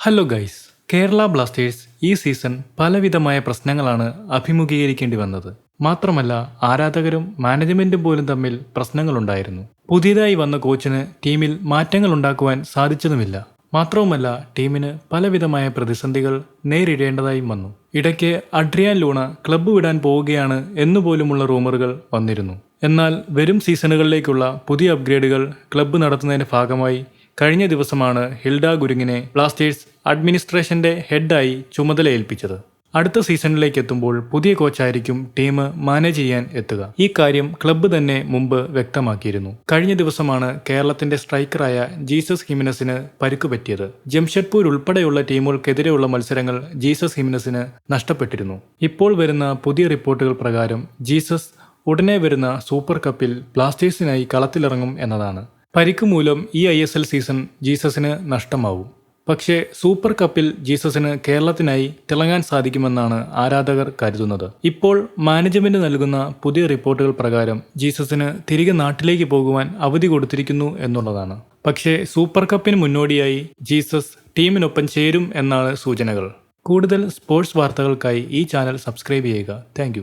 Hello guys Kerala Blasters ഈ season പലവിധമായ പ്രശ്നങ്ങളാണ് അഭിമുഖീകരിക്കേണ്ടി വന്നത്. മാത്രമല്ല ആരാധകരും മാനേജ്മെന്റും പോലും തമ്മിൽ പ്രശ്നങ്ങളുണ്ടായിരുന്നു. പുതിയതായി വന്ന കോച്ചിന് ടീമിൽ മാറ്റങ്ങൾ ഉണ്ടാക്കുവാൻ സാധിച്ചതുമില്ല. മാത്രവുമല്ല ടീമിന് പലവിധമായ പ്രതിസന്ധികൾ നേരിടേണ്ടതായും വന്നു. ഇടയ്ക്ക് അഡ്രിയാൻ ലൂണ ക്ലബ്ബ് വിടാൻ പോവുകയാണ് എന്നുപോലുമുള്ള റൂമറുകൾ വന്നിരുന്നു. എന്നാൽ വരും സീസണുകളിലേക്കുള്ള പുതിയ അപ്ഗ്രേഡുകൾ ക്ലബ്ബ് നടത്തുന്നതിന്റെ ഭാഗമായി കഴിഞ്ഞ ദിവസമാണ് ഹിൽഡ ഗുരുങ്ങിനെ ബ്ലാസ്റ്റേഴ്സ് അഡ്മിനിസ്ട്രേഷന്റെ ഹെഡായി ചുമതലയേൽപ്പിച്ചത്. അടുത്ത സീസണിലേക്ക് എത്തുമ്പോൾ പുതിയ കോച്ചായിരിക്കും ടീം മാനേജ് ചെയ്യാൻ എത്തുക. ഈ കാര്യം ക്ലബ്ബ് തന്നെ മുമ്പ് വ്യക്തമാക്കിയിരുന്നു. കഴിഞ്ഞ ദിവസമാണ് കേരളത്തിന്റെ സ്ട്രൈക്കറായ ജീസസ് ഹിമിനസിന് പരിക്ക് പറ്റിയത്. ജംഷഡ്പൂർ ഉൾപ്പെടെയുള്ള ടീമുകൾക്കെതിരെയുള്ള മത്സരങ്ങൾ ജീസസ് ഹിമിനസിന് നഷ്ടപ്പെട്ടിരുന്നു. ഇപ്പോൾ വരുന്ന പുതിയ റിപ്പോർട്ടുകൾ പ്രകാരം ജീസസ് ഉടനെ വരുന്ന സൂപ്പർ കപ്പിൽ ബ്ലാസ്റ്റേഴ്സിനായി കളത്തിലിറങ്ങും എന്നതാണ്. പരിക്ക് മൂലം ഈ ഐ എസ് എൽ സീസൺ ജീസസിന് നഷ്ടമാവും. പക്ഷേ സൂപ്പർ കപ്പിൽ ജീസസിന് കേരളത്തിനായി തിളങ്ങാൻ സാധിക്കുമെന്നാണ് ആരാധകർ കരുതുന്നത്. ഇപ്പോൾ മാനേജ്മെന്റ് നൽകുന്ന പുതിയ റിപ്പോർട്ടുകൾ പ്രകാരം ജീസസിന് തിരികെ നാട്ടിലേക്ക് പോകുവാൻ അവധി കൊടുത്തിരിക്കുന്നു എന്നുള്ളതാണ്. പക്ഷേ സൂപ്പർ കപ്പിന് മുന്നോടിയായി ജീസസ് ടീമിനൊപ്പം ചേരും എന്നാണ് സൂചനകൾ. കൂടുതൽ സ്പോർട്സ് വാർത്തകൾക്കായി ഈ ചാനൽ സബ്സ്ക്രൈബ് ചെയ്യുക. താങ്ക്